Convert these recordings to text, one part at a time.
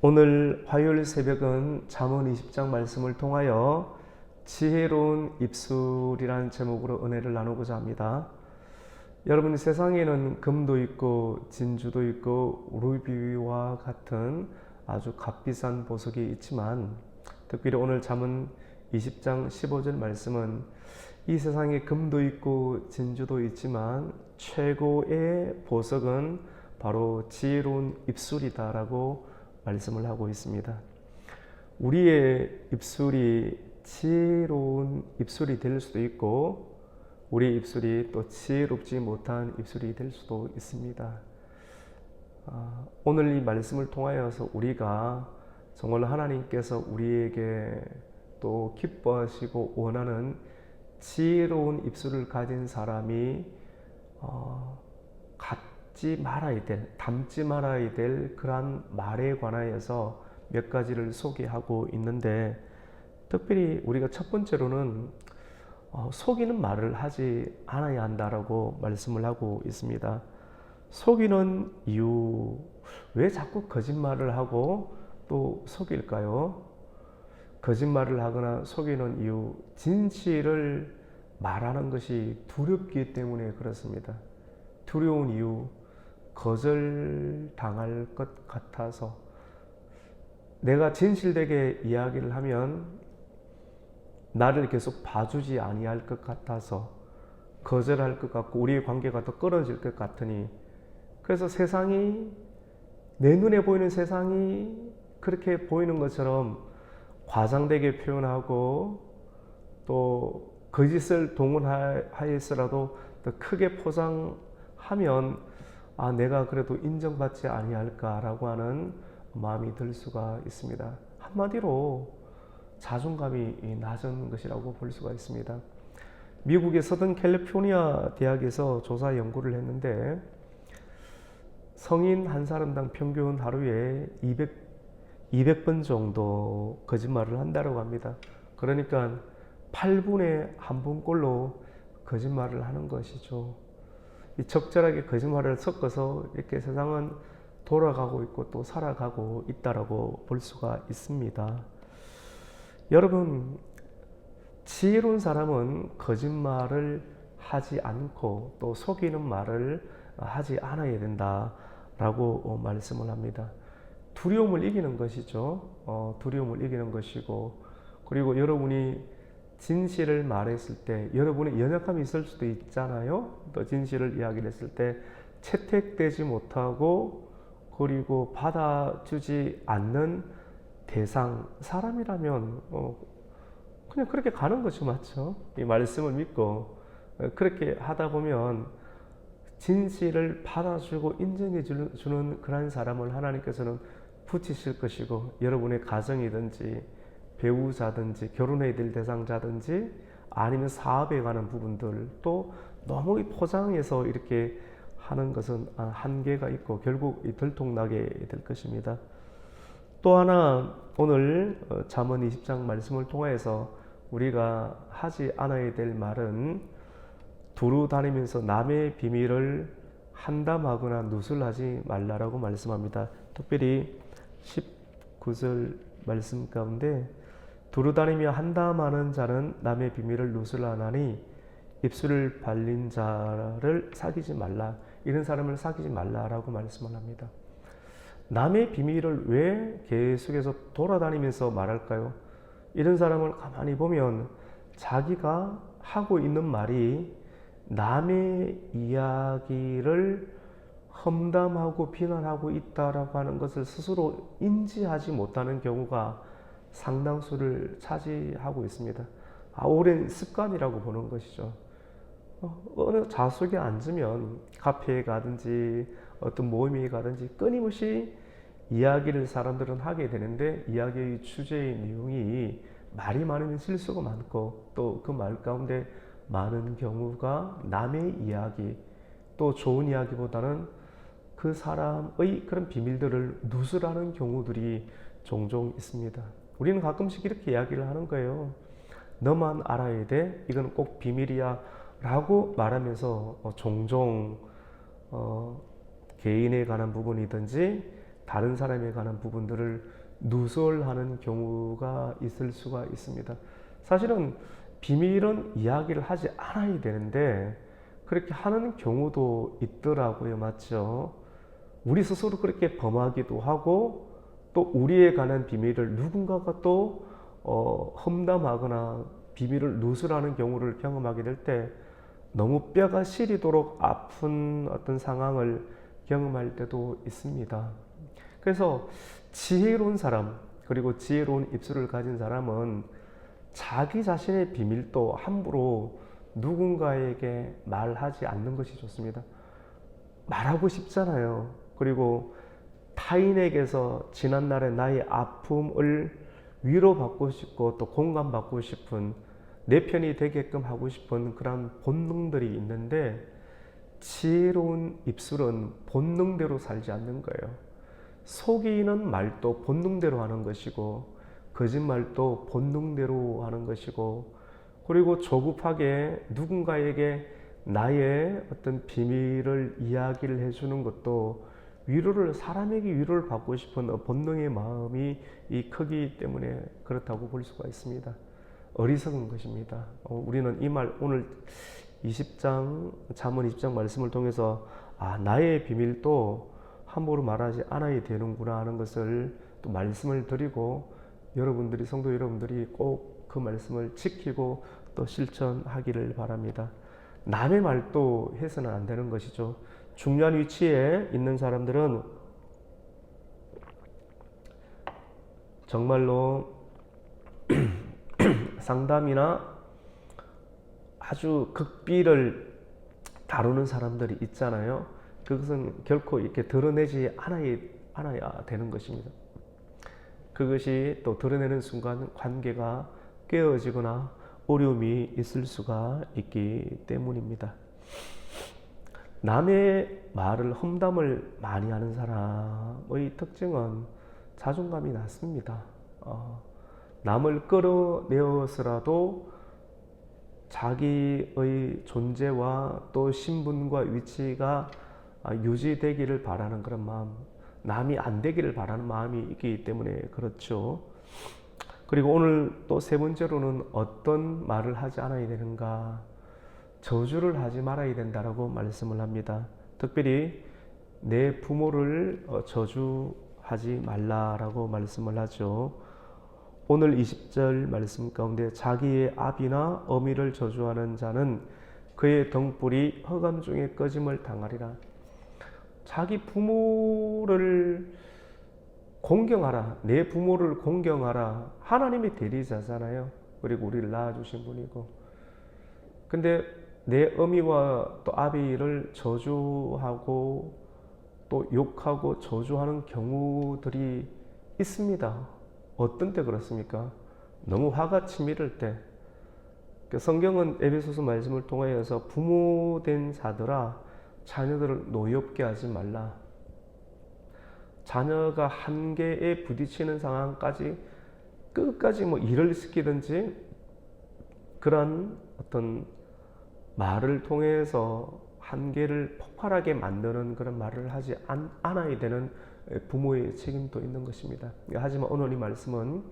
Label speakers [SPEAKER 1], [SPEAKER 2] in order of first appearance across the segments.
[SPEAKER 1] 오늘 화요일 새벽은 잠언 20장 말씀을 통하여 지혜로운 입술이라는 제목으로 은혜를 나누고자 합니다. 여러분 세상에는 금도 있고 진주도 있고 루비와 같은 아주 값비싼 보석이 있지만 특별히 오늘 잠언 20장 15절 말씀은 이 세상에 금도 있고 진주도 있지만 최고의 보석은 바로 지혜로운 입술이다라고 말씀을 하고 있습니다. 우리의 입술이 지혜로운 입술이 될 수도 있고 우리 입술이 또 지혜롭지 못한 입술이 될 수도 있습니다. 아, 오늘 이 말씀을 통하여서 우리가 정말 하나님께서 우리에게 또 기뻐하시고 원하는 지혜로운 입술을 가진 사람이 어, 갖지 말아야 될, 담지 말아야 될 그러한 말에 관하여서 몇 가지를 소개하고 있는데 특별히 우리가 첫 번째로는 어, 속이는 말을 하지 않아야 한다라고 말씀을 하고 있습니다. 속이는 이유, 왜 자꾸 거짓말을 하고 또 속일까요? 거짓말을 하거나 속이는 이유, 진실을 말하는 것이 두렵기 때문에 그렇습니다. 두려운 이유, 거절당할 것 같아서 내가 진실되게 이야기를 하면 나를 계속 봐주지 아니할 것 같아서 거절할 것 같고 우리의 관계가 더 끊어질 것 같으니 그래서 세상이 내 눈에 보이는 세상이 그렇게 보이는 것처럼 과장되게 표현하고 또 거짓을 동원하였으라도 더 크게 포장하면 아 내가 그래도 인정받지 아니할까라고 하는 마음이 들 수가 있습니다. 한마디로 자존감이 낮은 것이라고 볼 수가 있습니다. 미국의 서든 캘리포니아 대학에서 조사 연구를 했는데 성인 한 사람당 평균 하루에 200 200번 정도 거짓말을 한다고 합니다. 그러니까 8분에 한 번꼴로 거짓말을 하는 것이죠. 적절하게 거짓말을 섞어서 이렇게 세상은 돌아가고 있고 또 살아가고 있다라고 볼 수가 있습니다. 여러분, 지혜로운 사람은 거짓말을 하지 않고 또 속이는 말을 하지 않아야 된다라고 말씀을 합니다. 두려움을 이기는 것이죠. 어, 두려움을 이기는 것이고 그리고 여러분이 진실을 말했을 때 여러분의 연약함이 있을 수도 있잖아요. 또 진실을 이야기를 했을 때 채택되지 못하고 그리고 받아주지 않는 대상 사람이라면 어, 그냥 그렇게 가는 것이 맞죠. 이 말씀을 믿고 어, 그렇게 하다 보면 진실을 받아주고 인정해 주는 그런 사람을 하나님께서는 붙이실 것이고 여러분의 가정이든지 배우자든지 결혼해야 될 대상자든지 아니면 사업에 관한 부분들 또 너무 포장해서 이렇게 하는 것은 한계가 있고 결국 들통나게 될 것입니다. 또 하나 오늘 어, 잠언 20장 말씀을 통해서 우리가 하지 않아야 될 말은 두루 다니면서 남의 비밀을 한담하거나 누설하지 말라라고 말씀합니다. 특별히 19절 말씀 가운데 두루 다니며 한담하는 자는 남의 비밀을 누설하나니 입술을 발린 자를 사귀지 말라. 이런 사람을 사귀지 말라라고 말씀을 합니다. 남의 비밀을 왜 계속해서 돌아다니면서 말할까요? 이런 사람을 가만히 보면 자기가 하고 있는 말이 남의 이야기를 험담하고 비난하고 있다라고 하는 것을 스스로 인지하지 못하는 경우가 상당수를 차지하고 있습니다. 아, 오랜 습관이라고 보는 것이죠. 어, 어느 좌석에 앉으면 카페에 가든지 어떤 모임에 가든지 끊임없이 이야기를 사람들은 하게 되는데 이야기의 주제의 내용이 말이 많으면 실수가 많고 또 그 말 가운데 많은 경우가 남의 이야기 또 좋은 이야기보다는 그 사람의 그런 비밀들을 누설하는 경우들이 종종 있습니다. 우리는 가끔씩 이렇게 이야기를 하는 거예요. 너만 알아야 돼. 이건 꼭 비밀이야. 라고 말하면서 어, 종종 어, 개인에 관한 부분이든지 다른 사람에 관한 부분들을 누설하는 경우가 있을 수가 있습니다. 사실은 비밀은 이야기를 하지 않아야 되는데 그렇게 하는 경우도 있더라고요. 맞죠? 우리 스스로 그렇게 범하기도 하고 또 우리에 관한 비밀을 누군가가 또 어, 험담하거나 비밀을 누설하는 경우를 경험하게 될 때 너무 뼈가 시리도록 아픈 어떤 상황을 경험할 때도 있습니다. 그래서 지혜로운 사람 그리고 지혜로운 입술을 가진 사람은 자기 자신의 비밀도 함부로 누군가에게 말하지 않는 것이 좋습니다. 말하고 싶잖아요. 그리고 타인에게서 지난날의 나의 아픔을 위로받고 싶고 또 공감받고 싶은 내 편이 되게끔 하고 싶은 그런 본능들이 있는데 지혜로운 입술은 본능대로 살지 않는 거예요. 속이는 말도 본능대로 하는 것이고 거짓말도 본능대로 하는 것이고 그리고 조급하게 누군가에게 나의 어떤 비밀을 이야기를 해주는 것도 위로를 사람에게 위로를 받고 싶은 본능의 마음이 이 크기 때문에 그렇다고 볼 수가 있습니다. 어리석은 것입니다. 어, 우리는 이 말 오늘 20장 잠언 20장 말씀을 통해서 아 나의 비밀도 함부로 말하지 않아야 되는구나 하는 것을 또 말씀을 드리고 여러분들이 성도 여러분들이 꼭 그 말씀을 지키고 또 실천하기를 바랍니다. 남의 말도 해서는 안 되는 것이죠. 중요한 위치에 있는 사람들은 정말로 상담이나 아주 극비를 다루는 사람들이 있잖아요. 그것은 결코 이렇게 드러내지 않아야, 않아야 되는 것입니다. 그것이 또 드러내는 순간 관계가 깨어지거나 어려움이 있을 수가 있기 때문입니다. 남의 말을 험담을 많이 하는 사람의 특징은 자존감이 낮습니다. 어, 남을 끌어내어서라도 자기의 존재와 또 신분과 위치가 유지되기를 바라는 그런 마음, 남이 안 되기를 바라는 마음이 있기 때문에 그렇죠. 그리고 오늘 또 세 번째로는 어떤 말을 하지 않아야 되는가? 저주를 하지 말아야 된다라고 말씀을 합니다. 특별히 내 부모를 어, 저주하지 말라라고 말씀을 하죠. 오늘 20절 말씀 가운데 자기의 아비나 어미를 저주하는 자는 그의 등불이 허감 중에 꺼짐을 당하리라. 자기 부모를 공경하라. 내 부모를 공경하라. 하나님의 대리자잖아요. 그리고 우리를 낳아주신 분이고. 근데 내 어미와 또 아비를 저주하고 또 욕하고 저주하는 경우들이 있습니다. 어떤 때 그렇습니까? 너무 화가 치밀을 때. 그 성경은 에베소서 말씀을 통하여서 부모된 자들아 자녀들을 노엽게 하지 말라. 자녀가 한계에 부딪히는 상황까지 끝까지 뭐 일을 시키든지 그런 어떤 말을 통해서 한계를 폭발하게 만드는 그런 말을 하지 않, 아야 되는 부모의 책임도 있는 것입니다. 하지만 오늘 이 말씀은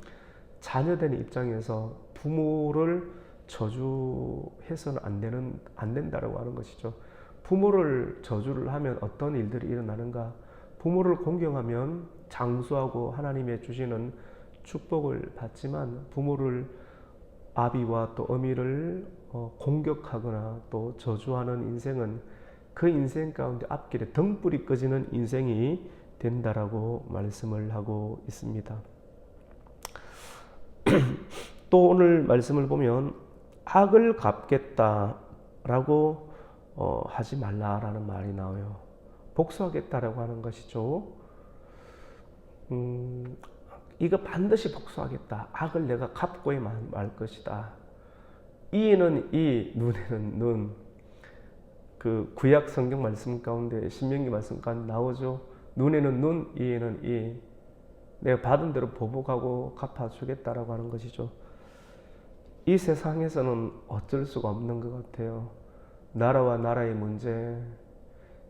[SPEAKER 1] 자녀된 입장에서 부모를 저주해서는 안 되는 안 된다라고 하는 것이죠. 부모를 저주를 하면 어떤 일들이 일어나는가? 부모를 공경하면 장수하고 하나님의 주시는 축복을 받지만 부모를 아비와 또 어미를 어, 공격하거나 또 저주하는 인생은 그 인생 가운데 앞길에 등불이 꺼지는 인생이 된다라고 말씀을 하고 있습니다. 또 오늘 말씀을 보면 악을 갚겠다라고 어, 하지 말라라는 말이 나와요. 복수하겠다라고 하는 것이죠. 음, 이거 반드시 복수하겠다. 악을 내가 갚고야 말 것이다. 이에는 이, 눈에는 눈. 그 구약 성경 말씀 가운데 신명기 말씀 가운데 나오죠. 눈에는 눈, 이에는 이. 내가 받은 대로 보복하고 갚아주겠다라고 하는 것이죠. 이 세상에서는 어쩔 수가 없는 것 같아요. 나라와 나라의 문제,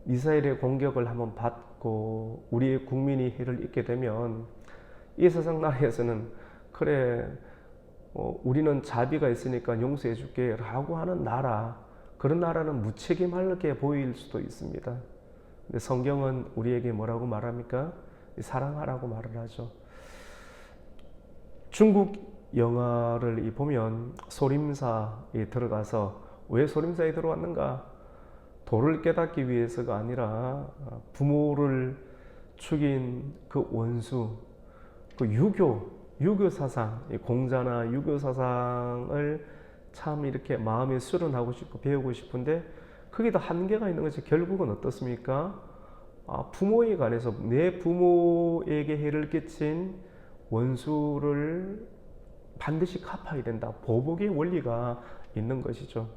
[SPEAKER 1] 미사일의 공격을 한번 받, 받고 우리의 국민이 해를 입게 되면 이 세상 나라에서는 그래 어, 우리는 자비가 있으니까 용서해 줄게 라고 하는 나라 그런 나라는 무책임하게 보일 수도 있습니다. 근데 성경은 우리에게 뭐라고 말합니까? 사랑하라고 말을 하죠. 중국 영화를 보면 소림사에 들어가서 왜 소림사에 들어왔는가? 도를 깨닫기 위해서가 아니라 부모를 죽인 그 원수, 그 유교, 유교 사상, 공자나 유교 사상을 참 이렇게 마음에 수련하고 싶고 배우고 싶은데 그게 다 한계가 있는 것이 결국은 어떻습니까? 아, 부모에 관해서 내 부모에게 해를 끼친 원수를 반드시 갚아야 된다. 보복의 원리가 있는 것이죠.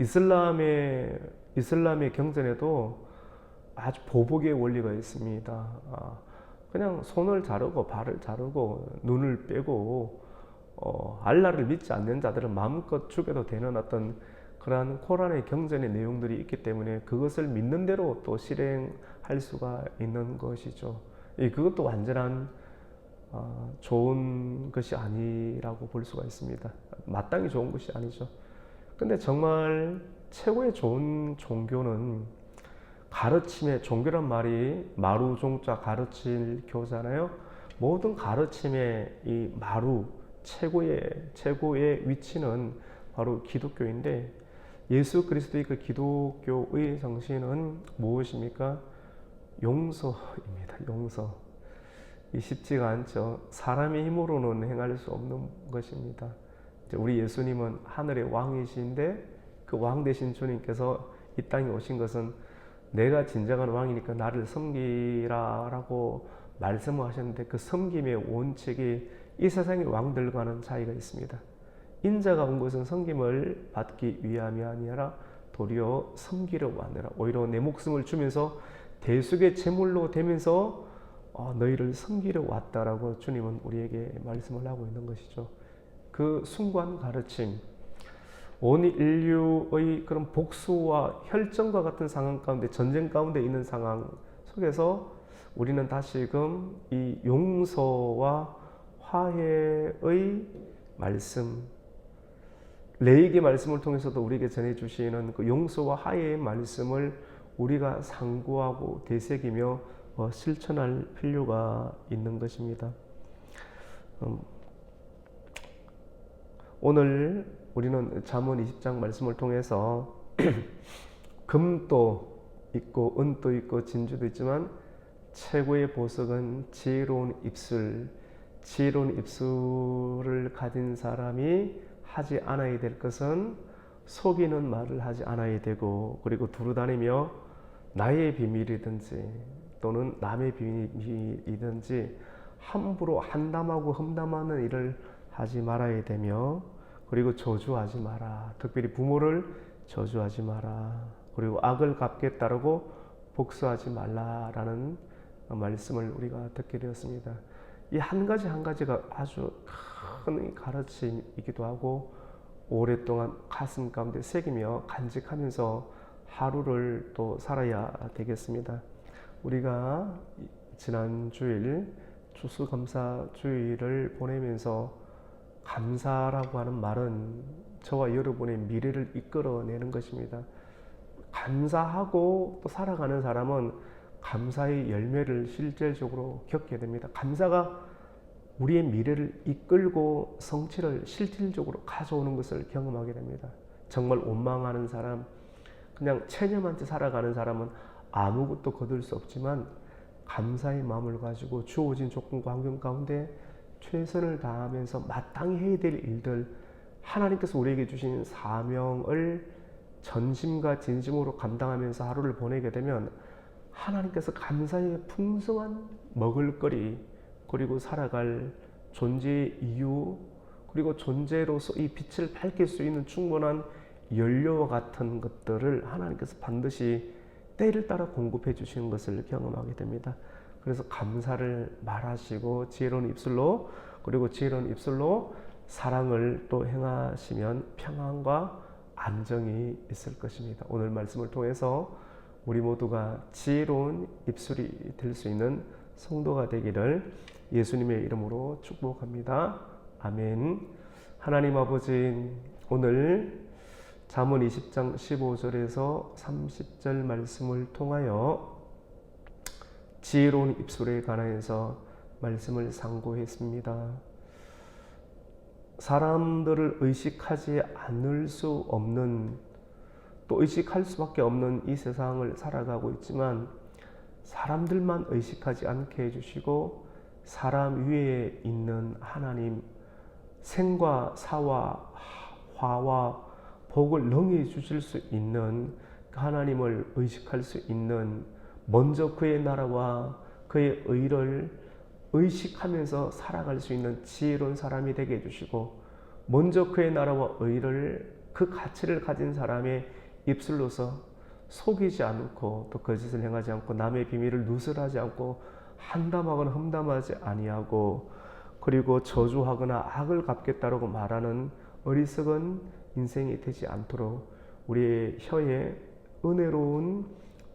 [SPEAKER 1] 이슬람의 이슬람의 경전에도 아주 보복의 원리가 있습니다. 아, 그냥 손을 자르고 발을 자르고 눈을 빼고 어, 알라를 믿지 않는 자들은 마음껏 죽여도 되는 어떤 그러한 코란의 경전의 내용들이 있기 때문에 그것을 믿는 대로 또 실행할 수가 있는 것이죠. 그것도 완전한 어, 좋은 것이 아니라고 볼 수가 있습니다. 마땅히 좋은 것이 아니죠. 근데 정말 최고의 좋은 종교는 가르침의 종교란 말이 마루 종자 가르칠 교잖아요. 모든 가르침의 이 마루 최고의 최고의 위치는 바로 기독교인데 예수 그리스도의 그 기독교의 정신은 무엇입니까? 용서입니다. 용서. 이 쉽지가 않죠. 사람의 힘으로는 행할 수 없는 것입니다. 우리 예수님은 하늘의 왕이신데 그왕 되신 주님께서 이 땅에 오신 것은 내가 진정한 왕이니까 나를 섬기라라고 말씀을 하셨는데 그 섬김의 원칙이 이 세상의 왕들과는 차이가 있습니다. 인자가 온 것은 섬김을 받기 위함이 아니라 도리어 섬기려 왔느라 오히려 내 목숨을 주면서 대속의 제물로 되면서 어, 너희를 섬기려 왔다라고 주님은 우리에게 말씀을 하고 있는 것이죠. 그 순관 가르침, 온 인류의 그런 복수와 혈전과 같은 상황 가운데 전쟁 가운데 있는 상황 속에서 우리는 다시금 이 용서와 화해의 말씀, 레이기 말씀을 통해서도 우리에게 전해주시는 그 용서와 화해의 말씀을 우리가 상고하고 되새기며 어, 실천할 필요가 있는 것입니다. 음, 오늘 우리는 잠언 20장 말씀을 통해서 금도 있고 은도 있고 진주도 있지만 최고의 보석은 지혜로운 입술, 지혜로운 입술을 가진 사람이 하지 않아야 될 것은 속이는 말을 하지 않아야 되고 그리고 두루다니며 나의 비밀이든지 또는 남의 비밀이든지 함부로 한담하고 험담하는 일을 하지 말아야 되며 그리고 저주하지 마라. 특별히 부모를 저주하지 마라. 그리고 악을 갚게 따르고 복수하지 말라라는 말씀을 우리가 듣게 되었습니다. 이 한 가지 한 가지가 아주 큰 가르침이기도 하고 오랫동안 가슴 가운데 새기며 간직하면서 하루를 또 살아야 되겠습니다. 우리가 지난 주일 추수감사 주일을 보내면서 감사라고 하는 말은 저와 여러분의 미래를 이끌어내는 것입니다. 감사하고 또 살아가는 사람은 감사의 열매를 실질적으로 겪게 됩니다. 감사가 우리의 미래를 이끌고 성취를 실질적으로 가져오는 것을 경험하게 됩니다. 정말 원망하는 사람, 그냥 체념한테 살아가는 사람은 아무것도 거둘 수 없지만 감사의 마음을 가지고 주어진 조건과 환경 가운데 최선을 다하면서 마땅히 해야 될 일들 하나님께서 우리에게 주신 사명을 전심과 진심으로 감당하면서 하루를 보내게 되면 하나님께서 감사의 풍성한 먹을거리 그리고 살아갈 존재의 이유 그리고 존재로서 이 빛을 밝힐 수 있는 충분한 연료와 같은 것들을 하나님께서 반드시 때를 따라 공급해 주시는 것을 경험하게 됩니다. 그래서 감사를 말하시고 지혜로운 입술로 그리고 지혜로운 입술로 사랑을 또 행하시면 평안과 안정이 있을 것입니다. 오늘 말씀을 통해서 우리 모두가 지혜로운 입술이 될 수 있는 성도가 되기를 예수님의 이름으로 축복합니다. 아멘. 하나님 아버지 오늘 잠언 20장 15절에서 30절 말씀을 통하여 지혜로운 입술에 관하여서 말씀을 상고했습니다. 사람들을 의식하지 않을 수 없는 또 의식할 수밖에 없는 이 세상을 살아가고 있지만 사람들만 의식하지 않게 해주시고 사람 위에 있는 하나님 생과 사와 화와 복을 능히 주실 수 있는 그 하나님을 의식할 수 있는 먼저 그의 나라와 그의 의를 의식하면서 살아갈 수 있는 지혜로운 사람이 되게 해주시고 먼저 그의 나라와 의를 그 가치를 가진 사람의 입술로서 속이지 않고 또 거짓을 행하지 않고 남의 비밀을 누설하지 않고 한담하거나 험담하지 아니하고 그리고 저주하거나 악을 갚겠다라고 말하는 어리석은 인생이 되지 않도록 우리의 혀에 은혜로운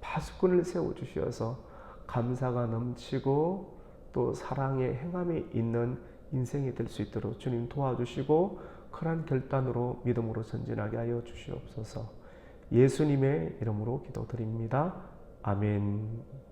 [SPEAKER 1] 파수꾼을 세워 주시어서 감사가 넘치고 또 사랑의 행함이 있는 인생이 될 수 있도록 주님 도와주시고 그러한 결단으로 믿음으로 전진하게 하여 주시옵소서. 예수님의 이름으로 기도드립니다. 아멘.